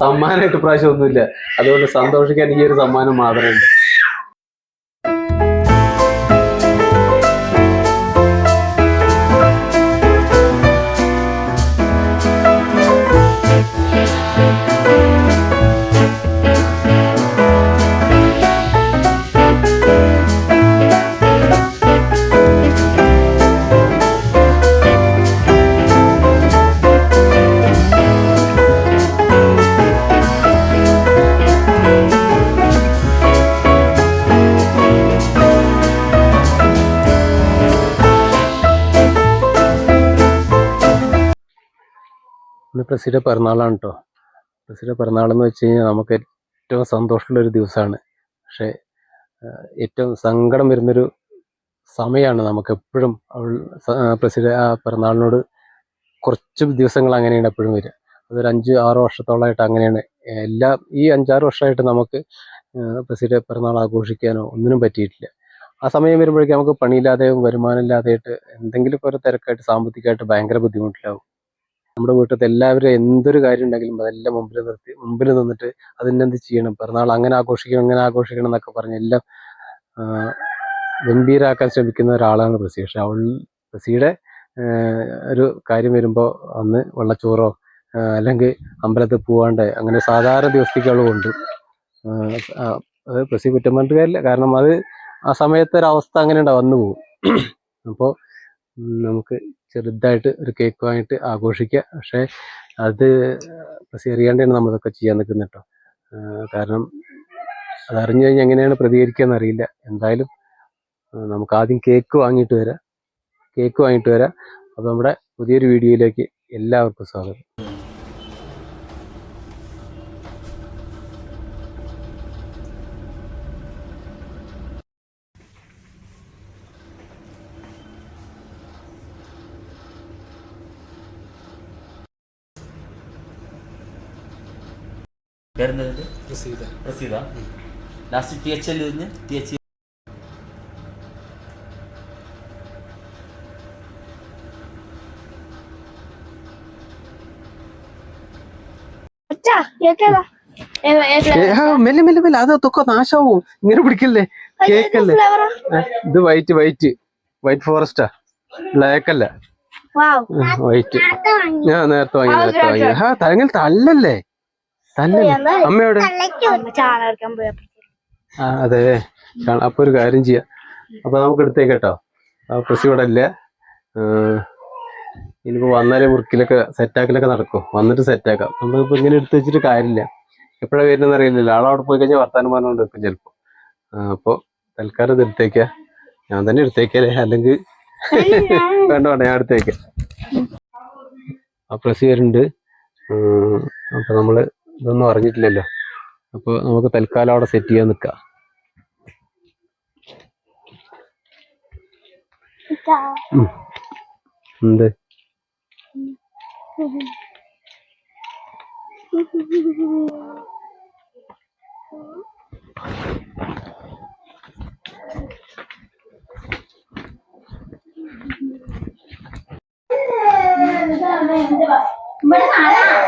സമ്മാനമായിട്ട് പ്രാവശ്യം ഒന്നുമില്ല. അതുകൊണ്ട് സന്തോഷിക്കാൻ ഈ ഒരു സമ്മാനം മാത്രമേ ഉണ്ട്. പ്രസിയുടെ പിറന്നാളാണ് കേട്ടോ പ്രസിഡ പിറന്നാളെന്ന് വെച്ച് കഴിഞ്ഞാൽ നമുക്ക് ഏറ്റവും സന്തോഷമുള്ളൊരു ദിവസമാണ് പക്ഷേ ഏറ്റവും സങ്കടം വരുന്നൊരു സമയമാണ് നമുക്ക് എപ്പോഴും അവൾ പ്രസിഡ ആ പിറന്നാളിനോട് കുറച്ച് ദിവസങ്ങൾ അങ്ങനെയാണ് എപ്പോഴും വരിക. അതൊരു അഞ്ച് ആറ് വർഷത്തോളമായിട്ട് അങ്ങനെയാണ്. എല്ലാ ഈ അഞ്ചാറ് വർഷമായിട്ട് നമുക്ക് പ്രസിഡ പിറന്നാൾ ആഘോഷിക്കാനോ ഒന്നിനും പറ്റിയിട്ടില്ല. ആ സമയം വരുമ്പോഴേക്കും നമുക്ക് പണിയില്ലാതെയും വരുമാനമില്ലാതെയായിട്ട് എന്തെങ്കിലും ഒരു തിരക്കായിട്ട് സാമ്പത്തികമായിട്ട് ഭയങ്കര ബുദ്ധിമുട്ടിലാവും. നമ്മുടെ വീട്ടിലത്തെ എല്ലാവരും എന്തൊരു കാര്യം ഉണ്ടെങ്കിലും അതെല്ലാം മുമ്പിൽ നിർത്തി മുമ്പിൽ നിന്നിട്ട് അതിനെന്ത് ചെയ്യണം? പിറന്നാൾ അങ്ങനെ ആഘോഷിക്കണം ഇങ്ങനെ ആഘോഷിക്കണം എന്നൊക്കെ പറഞ്ഞ് എല്ലാം ഗംഭീരാക്കാൻ ശ്രമിക്കുന്ന ഒരാളാണ് പ്രസി. പക്ഷെ അവൾ പ്രസിയുടെ ഒരു കാര്യം വരുമ്പോൾ അന്ന് വെള്ളച്ചോറോ അല്ലെങ്കിൽ അമ്പലത്തിൽ പോവാണ്ട് അങ്ങനെ സാധാരണ ദിവസത്തേക്ക് അവൾ കൊണ്ട്. അത് പ്രസി കുറ്റം പറഞ്ഞിട്ട് കാരണം അത് ആ സമയത്തെ ഒരു അവസ്ഥ അങ്ങനെ ഉണ്ടാവും വന്നു പോകും അപ്പോൾ നമുക്ക് ചെറുതായിട്ട് ഒരു കേക്ക് വാങ്ങിയിട്ട് ആഘോഷിക്കുക. പക്ഷേ അത് അറിയാണ്ടാണ് നമ്മളിതൊക്കെ ചെയ്യാൻ നിൽക്കുന്നത് കേട്ടോ. കാരണം അതറിഞ്ഞു കഴിഞ്ഞാൽ എങ്ങനെയാണ് പ്രതികരിക്കുക എന്നറിയില്ല എന്തായാലും നമുക്ക് ആദ്യം കേക്ക് വാങ്ങിയിട്ട് വരാം. കേക്ക് വാങ്ങിയിട്ട് വരാം. അപ്പോൾ നമ്മുടെ പുതിയൊരു വീഡിയോയിലേക്ക് എല്ലാവർക്കും സ്വാഗതം. Praseetha. Last T H L കഴിഞ്ഞ് ടി എച്ച് അച്ഛാ കേക്കതാ മെല്ലെ മെല്ലെ മെല്ലെ. അത് തൊക്കെ നാശാവും. ഇങ്ങനെ പിടിക്കല്ലേ? കേക്കല്ലേ? ഫ്ലേവറാ ഇത് വൈറ്റ് വൈറ്റ് വൈറ്റ് ഫോറസ്റ്റാ ബ്ലാക്ക് അല്ല? വാവ് വൈറ്റ് ഞാൻ നേരത്തെ വാങ്ങി. നേരത്തെ വാങ്ങി ആ തലങ്ങിൽ തല്ലല്ലേ അമ്മയോടെ? ആ അതെ. അപ്പൊ ഒരു കാര്യം ചെയ്യാം. അപ്പൊ നമുക്ക് എടുത്തേക്കട്ടോ കേട്ടോ. ആ പ്രസ് ഇവിടെ ഇല്ല. ഇനിയിപ്പോ വന്നാലേ മുറുക്കിലൊക്കെ സെറ്റാക്കലൊക്കെ നടക്കും. വന്നിട്ട് സെറ്റാക്കാം. നമ്മളിപ്പോ ഇങ്ങനെ എടുത്തു വെച്ചിട്ട് കാര്യമില്ല. എപ്പോഴാണ് വരുന്നതെന്ന് അറിയില്ലല്ലോ. അവിടെ പോയി കഴിഞ്ഞാൽ വർത്താനം പറഞ്ഞുകൊണ്ട് വെക്കും ചിലപ്പോ. ആ, അപ്പൊ തൽക്കാലം ഇത് എടുത്തേക്ക. ഞാൻ തന്നെ എടുത്തേക്കല്ലേ? അല്ലെങ്കിൽ വേണ്ട വേണ്ട ഞാൻ എടുത്തേക്കാം. ആ പ്രസ് വരുന്നുണ്ട്. അപ്പൊ നമ്മൾ ഇതൊന്നും അറിഞ്ഞിട്ടില്ലല്ലോ. അപ്പൊ നമുക്ക് തൽക്കാലം അവിടെ സെറ്റ് ചെയ്യാൻ നിക്കാം. ഉം. എന്ത്?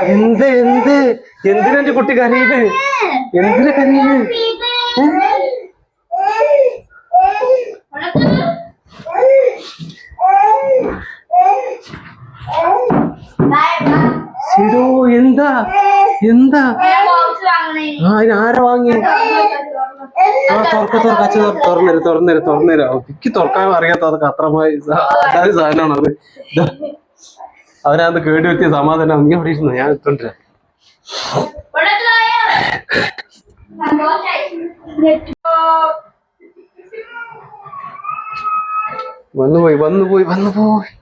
എന്ത് എന്ത്? എന്തിനാ എന്റെ കുട്ടി കരയുന്നത് എന്തിനാ കരയുന്നത് സിഡോ എന്താ? എന്താ? ആ അതിന് ആരാ വാങ്ങി ആ തുറക്ക തുറക്ക അച്ഛൻ തുറന്നേരം തുറന്നേരം തുറന്നേരം. എനിക്ക് തുറക്കാൻ അറിയാത്ത അതൊക്കെ അത്രമായി സാധനമാണത്. അവനത് കേടി വെച്ച സമാധാനം നീ അവിടെ ഇരുന്നു ഞാൻ എത്തോണ്ടിരാ വന്നുപോയി വന്നുപോയി വന്നുപോയി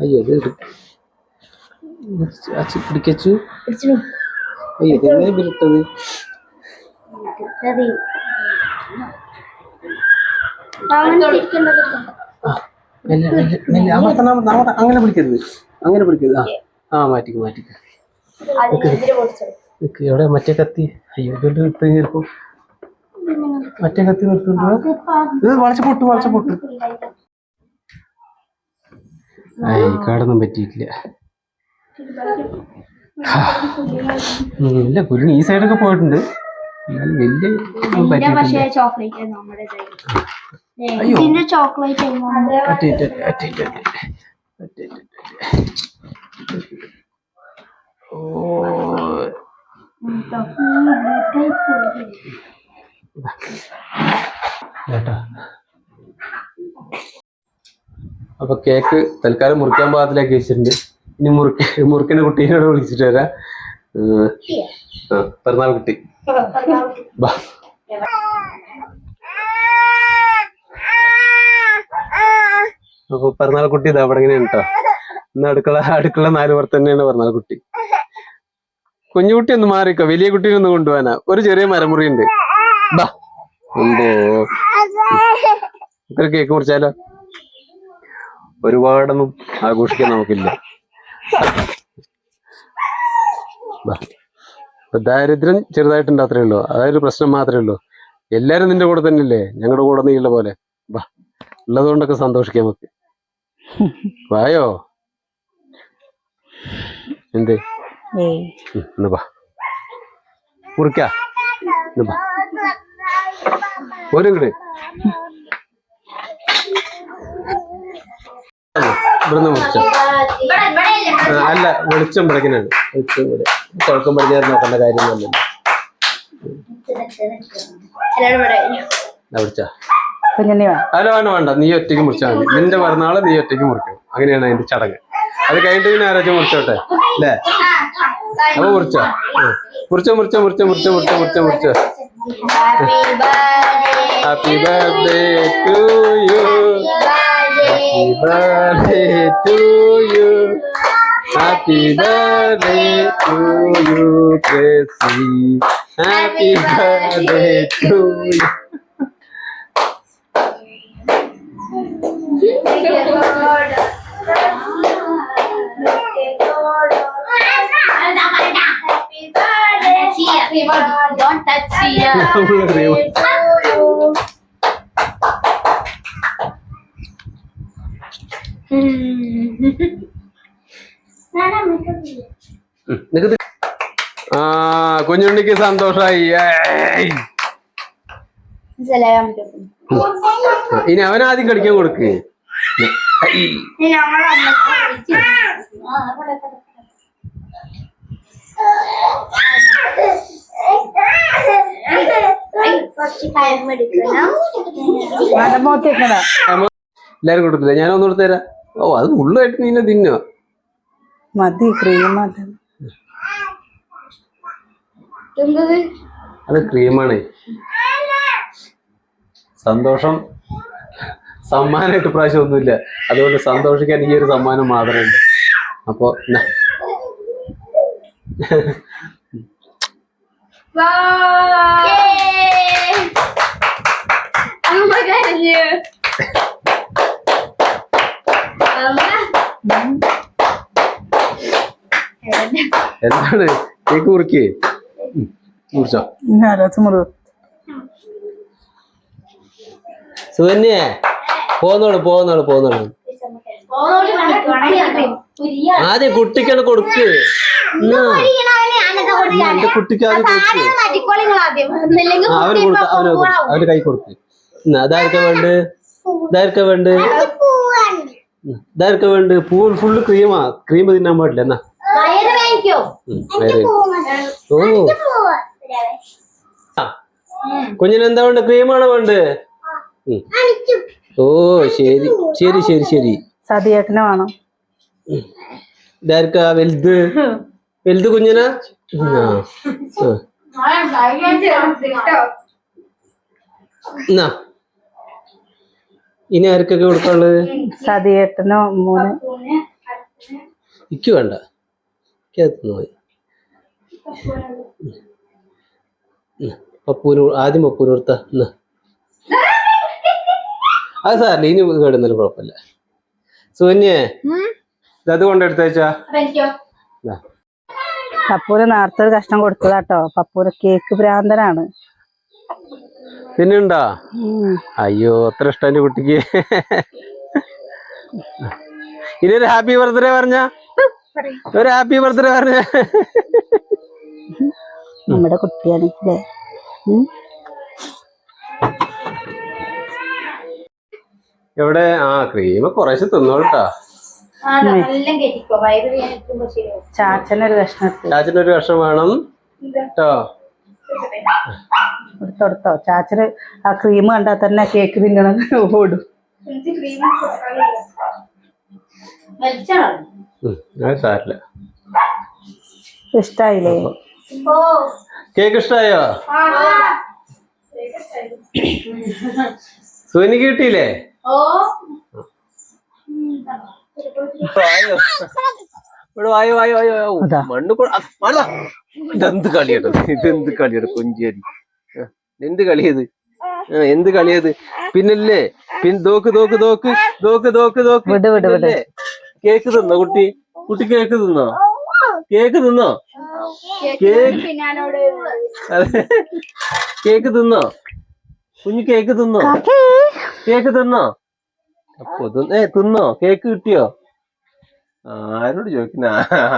അയ്യോ ഇത് അച്ഛൻ പിടിക്കച്ചു. അയ്യോ ഇതെങ്ങനെ വിരട്ടത് മെല്ലെ മെല്ലെ മെല്ലെ അമർത്തണം അമർത്തണം അങ്ങോട്ട് അങ്ങനെ പിടിക്കരുത്. അങ്ങനെ പിടിക്കരുത്. ആ ആ മാറ്റിക്ക് മാറ്റിക്ക്. എവിടെ? മറ്റേ കത്തി. അയ്യോ ഇതുകൊണ്ട് കഴിഞ്ഞപ്പോ മറ്റേ കത്തി നിർത്തുണ്ടോ ഇത് വളച്ച പൊട്ടു വളച്ച പൊട്ടു. കാടൊന്നും പറ്റിയിട്ടില്ല. ഇല്ല കുരുങ്ങി ഈ സൈഡൊക്കെ പോയിട്ടുണ്ട്. എന്നാലും വലിയ പറ്റിയിട്ടില്ല. അയ്യോ. ഇതിന്റെ ചോക്ലേറ്റ് ഓ. അപ്പൊ കേക്ക് തൽക്കാലം മുറിക്കാൻ പാകത്തിലേക്ക് വെച്ചിട്ടുണ്ട്. ഇനി മുറുക്ക മുറുക്കിന്റെ കുട്ടീനോട് വിളിച്ചിട്ട് വരാം. പിറന്നാൾ കുട്ടി. ബാ. അപ്പൊ പിറന്നാൾ കുട്ടി ഇതാ അവിടെ ഇങ്ങനെയാണ് കേട്ടോ ഇന്ന് അടുക്കള അടുക്കള നാല് പുറത്ത് തന്നെയാണ് പിറന്നാൾ കുട്ടി കുഞ്ഞുകുട്ടി ഒന്ന് മാറിക്കോ. വലിയ കുട്ടീനെ ഒന്ന് കൊണ്ടുപോകാനാ. ഒരു ചെറിയ മരമുറി ഉണ്ട് ബാ. ഉണ്ടോ. ഒരു കേക്ക് മുറിച്ചാലോ? ഒരുപാടൊന്നും ആഘോഷിക്കാൻ നമുക്കില്ല. ബാ. ദാരിദ്ര്യം ചെറുതായിട്ടുണ്ട് അത്രേ ഉള്ളൂ. അതൊരു പ്രശ്നം മാത്രമേ ഉള്ളൂ. എല്ലാരും നിന്റെ കൂടെ തന്നെയല്ലേ? ഞങ്ങളുടെ കൂടെ നീ ഉള്ള പോലെ. വാ ഉള്ളതുകൊണ്ടൊക്കെ സന്തോഷിക്കാം നമുക്ക്. വായോ? എന്ത്? മുറിക്കാ? ഇവിടുന്ന് മുറിച്ചോ. അല്ല വെളിച്ചം പിടക്കിനാണ് വെളിച്ചം ഇവിടെ തുറക്കം പടിഞ്ഞാറ് നോക്കേണ്ട കാര്യം വിളിച്ചാ കുഞ്ഞിനെ അല്ല വേണ്ട വേണ്ട. നീ ഒറ്റയ്ക്ക് മുറിച്ചാൽ മതി. നിന്റെ പിറന്നാൾ നീ ഒറ്റയ്ക്ക് മുറിക്കണം അങ്ങനെയാണ് അതിന്റെ ചടങ്ങ്. അത് കഴിഞ്ഞിട്ട് പിന്നെ ആരാച്ച മുറിച്ചോട്ടെ? അല്ലേ? അപ്പൊ മുറിച്ചോ. മുറിച്ചോ മുറിച്ചോ മുറിച്ചോ മുറിച്ചോ മുറിച്ചോ മുറിച്ചോ മുറിച്ചോ. Happy birthday to you happy birthday to you happy birthday to you Casey happy birthday to you Don't touch നിനക്ക് ആ കുഞ്ഞുണ്ണിക്ക് സന്തോഷായി. ഇനി അവനാദ്യം ആദ്യം കളിക്കാൻ കൊടുക്ക്. എല്ലാരും കൊടുക്കില്ല ഞാൻ ഒന്ന് കൊടുത്തു തരാം ഓ അത് ഉള്ളായിട്ട് നീനെ തിന്നോ. മതി ക്രീം അത് ക്രീമാണ് സന്തോഷം. സമ്മാനമായിട്ട് പ്രാവശ്യം ഒന്നുമില്ല അതുകൊണ്ട് സന്തോഷിക്കാൻ ഈ ഒരു സമ്മാനം മാത്രമേ ഉണ്ട് അപ്പോ എന്താണ്? കേക്ക് മുറിക്കേ. മുറിച്ചോ സുഖന്യേ സുകന്യേ. പോന്നോളൂ പോന്നോളൂ പോന്നോളൂ ആദ്യം കുട്ടിക്കാണ് കൊടുക്ക്. എന്റെ കുട്ടിക്ക് ആദ്യം കൊടുക്ക്. അവന് കൊടുക്ക അവന് കൊടുക്ക്. അവന്റെ കൈ കൊടുക്ക്. അതായിരിക്കും വേണ്ട ഇതായിരിക്കും വേണ്ട ഇതായിരിക്കും വേണ്ട പൂ ഫുള്ള് ക്രീമാ ക്രീം തിന്നാൻ പാടില്ല എന്നാ. ഓ. കുഞ്ഞിന് എന്താ വേണ്ട ക്രീമാണോ വേണ്ട ഉം. ഓ ശരി ശരി ശരി ശരി. സതിയേട്ടനെ വേണം. ഇതാർക്കാ വലുത്? വലുത് കുഞ്ഞിനാ. എന്നാ ഇനി ആർക്കൊക്കെ കൊടുക്കാനുള്ളത്? സതിയേട്ടനോ മോന്? ഇക്ക് വേണ്ട. മതി. പപ്പൂന് ആദ്യം പപ്പൂന് കൊടുത്ത. എന്നാ. അത് സാറില്ല ഇനി കേടുന്നൊരു കുഴപ്പമില്ല. സൂന്യേ ഇത് കൊണ്ടെടുത്തേച്ചാ. പപ്പൂര് നേരത്തെ ഒരു കഷ്ണം കൊടുത്തതാട്ടോ. പപ്പൂര് കേക്ക് ഭ്രാന്തനാണ്. പിന്നെണ്ടാ. അയ്യോ അത്ര ഇഷ്ടം എന്റെ കുട്ടിക്ക്. ഇനി ഒരു ഹാപ്പി ബർത്ത്ഡേ പറഞ്ഞ? ഒരു ഹാപ്പി ബർത്ത്ഡേ പറഞ്ഞ? നമ്മുടെ കുട്ടിയാണ് അല്ലേ ഉം. ഇവിടെ ആ ക്രീം കുറേശ്ശെ തിന്നോട്ടാ ചാച്ചനൊരു കഷ്ണം എടുത്ത് ചാച്ചന് ഒരു വർഷം വേണം. കേട്ടോ എടുത്തോടുത്തോ ചാച്ചന് ആ ക്രീം കണ്ടാൽ തന്നെ കേക്ക് തിന്നണം ഓടും. സാരില്ല. ഇഷ്ടായില്ലേ? കേക്ക് ഇഷ്ടായോ? ആ സുനിക്ക് കിട്ടിയില്ലേ? ഇവിടെ വായോ വായോ വായോ വായോ. മണ്ണ് മാറാ. ഇതെന്ത് കളിയാണ് ഇതെന്ത് കളിയാണ് കൊഞ്ചേരി? എന്ത് കളിയത്? എന്ത് കളിയത്? പിന്നല്ലേ പിന്നെ തോക്ക് തോക്ക് തോക്ക് തോക്ക് തോക്ക് തോക്ക്. വിട്, വിട്, വിട്. കേക്ക് തിന്നോ കുട്ടി? കുട്ടി കേക്ക് തിന്നോ? കേക്ക് തിന്നോ? കേക്ക് പിന്നാനോട്. കേക്ക് തിന്നോ? കുഞ്ഞു കേക്ക് തിന്നോ? കേക്ക് തിന്നോ? അപ്പൊ തിന്ന- ഏ തിന്നോ? കേക്ക് കിട്ടിയോ? ആരോട് ചോദിക്കുന്ന?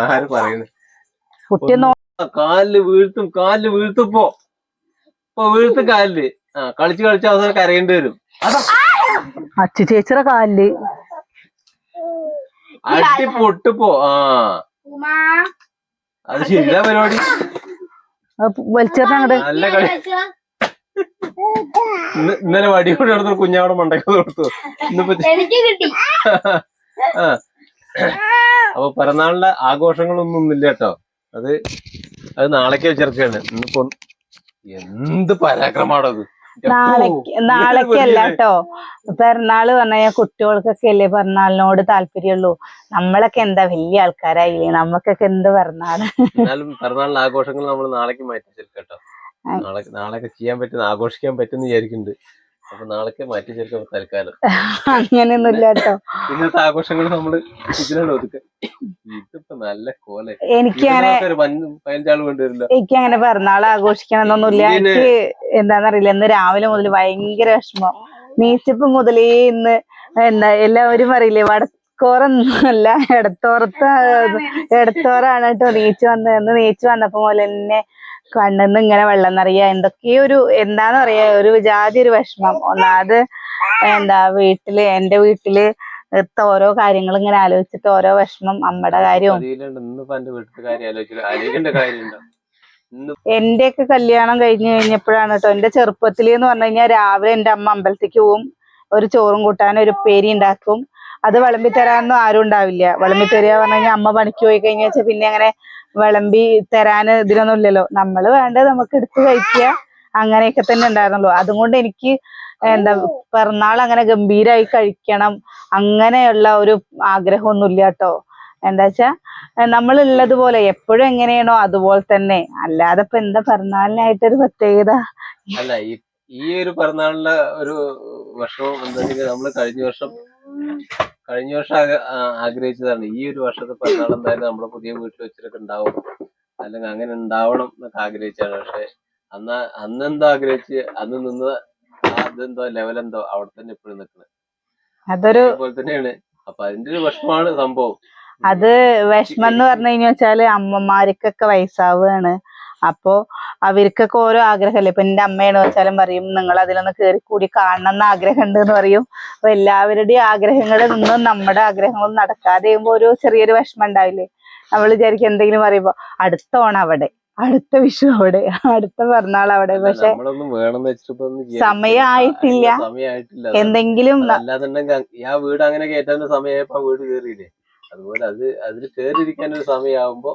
ആര് പറയുന്നു? കാലിൽ വീഴ്ത്തും കാലിൽ വീഴ്ത്തുപ്പോ ഇപ്പൊ വീഴ്ത്തും കാലിൽ. ആ കളിച്ച് കളിച്ച് അവസാനം കരയേണ്ടി വരും. അച്ഛ ചേച്ചിയുടെ കാലിൽ. അടി പൊട്ടിപ്പോ ആ. അത് ശരിയാ പരിപാടി. വലിച്ചെറിഞ്ഞ അങ്ങോട്ട് നല്ല കളി. ഇന്നലെ വടി കൊണ്ട് നടന്നു കുഞ്ഞാവിടെ മണ്ടയ്ക്ക് കൊടുത്തു. ഇന്നിപ്പോ ആ. അപ്പൊ പിറന്നാളിന്റെ ആഘോഷങ്ങളൊന്നും ഇല്ല കേട്ടോ. അത് അത് നാളേക്ക് വെച്ചിറക്കാണ് ഇന്നിപ്പോ എന്ത് പരാക്രമാണോ അത്? നാളേക്ക് നാളേക്കല്ല കേട്ടോ. പിറന്നാൾ പറഞ്ഞാൽ കുട്ടികൾക്കൊക്കെ അല്ലേ പിറന്നാളിനോട് താല്പര്യമുള്ളൂ. നമ്മളൊക്കെ എന്താ വലിയ ആൾക്കാരായില്ലേ? നമ്മക്കൊക്കെ എന്ത് പിറന്നാൾ? എന്നാലും പിറന്നാളിന്റെ ആഘോഷങ്ങൾ നമ്മൾ നാളേക്ക് മാറ്റി കേട്ടോ. നാളെ നാളെയൊക്കെ ചെയ്യാൻ പറ്റുന്ന ആഘോഷിക്കാൻ പറ്റുന്ന വിചാരിക്കുന്നുണ്ട് അപ്പൊ നാളേക്ക് മാറ്റി വെച്ചിരിക്കാം തൽക്കാലം. അങ്ങനെയൊന്നും ഇല്ല കേട്ടോ. ഇന്നത്തെ ആഘോഷങ്ങൾ നമ്മൾ ഇതിലാണ് ഒതുക്കുക ഇതിപ്പോ നല്ല കോല. എനിക്ക് അങ്ങനെ പതിനഞ്ചാൾ കൊണ്ടുവരില്ല. എനിക്ക് അങ്ങനെ പിറന്നാൾ ആഘോഷിക്കണമെന്നൊന്നുമില്ല എനിക്ക് എന്താന്നറിയില്ല ഇന്ന് രാവിലെ മുതൽ ഭയങ്കര വിഷമം. നീച്ചപ്പ് മുതലേ ഇന്ന് എന്താ എല്ലാവരും അറിയില്ലേ വട ഇടത്തോറൊന്നുമല്ല ഇടത്തോറത്ത് ഇടത്തോറാണ് കേട്ടോ നീച്ച് വന്നത് നീച്ചു നീച്ച് വന്നപ്പോ പോലെ എന്നെ കണ്ണിന്ന് ഇങ്ങനെ വെള്ളം നിറയുക എന്തൊക്കെയോ ഒരു എന്താന്ന് പറയാ ഒരു ജാതി ഒരു വിഷമം. ഒന്നാമത് എന്താ വീട്ടിൽ എന്റെ വീട്ടിൽ ഇത്ത ഓരോ കാര്യങ്ങൾ ഇങ്ങനെ ആലോചിച്ചിട്ട് ഓരോ വിഷമം അമ്മയുടെ കാര്യവും. എന്റെയൊക്കെ കല്യാണം കഴിഞ്ഞു കഴിഞ്ഞപ്പോഴാണ് കേട്ടോ എന്റെ ചെറുപ്പത്തിൽ എന്ന് പറഞ്ഞു കഴിഞ്ഞാൽ രാവിലെ എന്റെ അമ്മ അമ്പലത്തേക്ക് പോവും ഒരു ചോറും കൂട്ടാനും ഒരു പേരി ഉണ്ടാക്കും. അത് വിളമ്പി തരാനൊന്നും ആരും ഉണ്ടാവില്ല. വിളമ്പി തരിക പറഞ്ഞു കഴിഞ്ഞാൽ അമ്മ പണിക്ക് പോയി കഴിഞ്ഞാൽ പിന്നെ അങ്ങനെ വിളമ്പി തരാന് ഇതിനൊന്നും ഇല്ലല്ലോ നമ്മൾ വേണ്ടത് നമുക്ക് എടുത്ത് കഴിക്കുക. അങ്ങനെയൊക്കെ തന്നെ ഉണ്ടായിരുന്നുള്ളൂ. അതുകൊണ്ട് എനിക്ക് എന്താ പിറന്നാൾ അങ്ങനെ ഗംഭീരമായി കഴിക്കണം അങ്ങനെയുള്ള ഒരു ആഗ്രഹമൊന്നുമില്ല കേട്ടോ. എന്താ വെച്ചാ നമ്മൾ ഉള്ളത് പോലെ എപ്പോഴും എങ്ങനെയാണോ അതുപോലെ തന്നെ. അല്ലാതെ ഇപ്പൊ എന്താ പിറന്നാളിനായിട്ടൊരു പ്രത്യേകത? അല്ല ഈ ഒരു പിറന്നാളിന്റെ ഒരു വർഷവും എന്താ നമ്മൾ കഴിഞ്ഞ വർഷം കഴിഞ്ഞ വർഷം ആഗ്രഹിച്ചതാണ്. ഈ ഒരു വർഷത്തെ പിറന്നാൾ എന്തായാലും നമ്മുടെ പുതിയ വീട്ടിൽ വെച്ചിട്ടൊക്കെ ഉണ്ടാവും. അല്ലെങ്കിൽ അങ്ങനെ ഉണ്ടാവണം എന്നൊക്കെ ആഗ്രഹിച്ചാണ് പക്ഷെ അന്ന് അന്ന് എന്തോ ആഗ്രഹിച്ച് അന്ന് നിന്ന് അതെന്തോ ലെവലെന്തോ അവിടെ തന്നെ ഇപ്പോഴും നിൽക്കുന്നത് അതൊരു അതുപോലെ തന്നെയാണ്. അപ്പൊ അതിന്റെ ഒരു വിഷമമാണ് സംഭവം. അത് വിഷമം എന്ന് പറഞ്ഞു കഴിഞ്ഞാൽ അമ്മമാർക്കൊക്കെ വയസ്സാവുകയാണ് അപ്പോ അവർക്കൊക്കെ ഓരോ ആഗ്രഹമല്ലേ? ഇപ്പൊ എന്റെ അമ്മയാണ് വെച്ചാലും പറയും നിങ്ങൾ അതിലൊന്ന് കയറി കൂടി കാണണം എന്ന് ആഗ്രഹം ഉണ്ട് എന്ന് പറയും. അപ്പൊ എല്ലാവരുടെയും ആഗ്രഹങ്ങളിൽ നിന്നും നമ്മുടെ ആഗ്രഹങ്ങളും നടക്കാതെ ചെയ്യുമ്പോ ഒരു ചെറിയൊരു വിഷമം ഉണ്ടാവില്ലേ? നമ്മൾ വിചാരിക്കും എന്തെങ്കിലും പറയുമ്പോ അടുത്ത ഓണം അവിടെ അടുത്ത വിഷു അവിടെ അടുത്ത പിറന്നാൾ അവിടെ. പക്ഷെ സമയമായിട്ടില്ല. എന്തെങ്കിലും ആ വീട് അങ്ങനെ കേറ്റാൻ സമയമായപ്പോ വീട് കേറിയില്ലേ? അതുപോലെ അത് അതിൽ കേറിയിരിക്കാൻ ഒരു സമയമാകുമ്പോ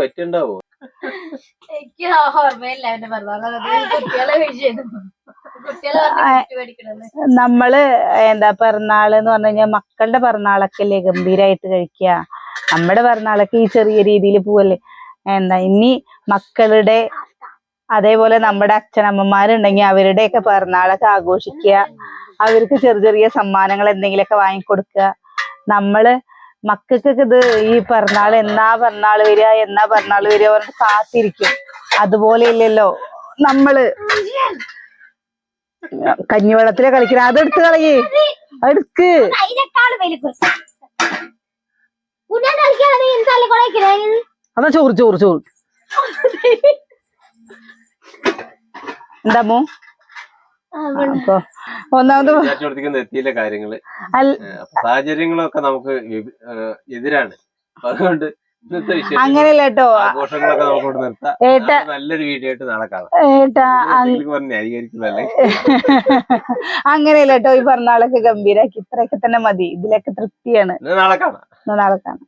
പറ്റുണ്ടാവോ? എനിക്ക് ഓർമ്മയില്ല എന്റെ പിറന്നാൾ കുട്ടികളെ നമ്മൾ എന്താ പിറന്നാൾ എന്ന് പറഞ്ഞു കഴിഞ്ഞാൽ മക്കളുടെ പിറന്നാളൊക്കെ അല്ലേ ഗംഭീരായിട്ട് കഴിക്കുക നമ്മുടെ പിറന്നാളൊക്കെ ഈ ചെറിയ രീതിയിൽ പോവല്ലേ. എന്താ ഇനി മക്കളുടെ അതേപോലെ നമ്മുടെ അച്ഛനമ്മമാരുണ്ടെങ്കിൽ അവരുടെയൊക്കെ പിറന്നാളൊക്കെ ആഘോഷിക്കുക അവർക്ക് ചെറിയ ചെറിയ സമ്മാനങ്ങൾ എന്തെങ്കിലുമൊക്കെ വാങ്ങിക്കൊടുക്കുക നമ്മൾ മക്കൾക്കൊക്കെ ഇത് ഈ പിറന്നാൾ എന്നാ പിറന്നാൾ വരിക എന്നാ പിറന്നാൾ വരിക പറഞ്ഞിട്ട് കാത്തിരിക്കും. അതുപോലെ ഇല്ലല്ലോ നമ്മൾ. കഞ്ഞിവെള്ളത്തിലെ കളിക്കുന്ന അതെടുത്ത് കളയേ. എടുക്ക് അതാ ചോറ് ചോറ് ചോറ്. എന്താ മോ? അപ്പൊ ഒന്നാമത് വിചാരിച്ചോടത്തേക്കൊന്നും എത്തിയില്ല കാര്യങ്ങൾ. സാഹചര്യങ്ങളൊക്കെ നമുക്ക് എതിരാണ്. അതുകൊണ്ട് അങ്ങനെയല്ല കേട്ടോ ആഘോഷങ്ങളൊക്കെ നമുക്ക് നിർത്താം. നല്ലൊരു വീഡിയോ ആയിട്ട് നാളെ കാണാം. അങ്ങനെയല്ല കേട്ടോ ഈ പറഞ്ഞ ആളൊക്കെ ഗംഭീരാക്കി. ഇത്രയൊക്കെ തന്നെ മതി. ഇതിലൊക്കെ തൃപ്തിയാണ്. നാളെ കാണാം. നാളെ കാണാം.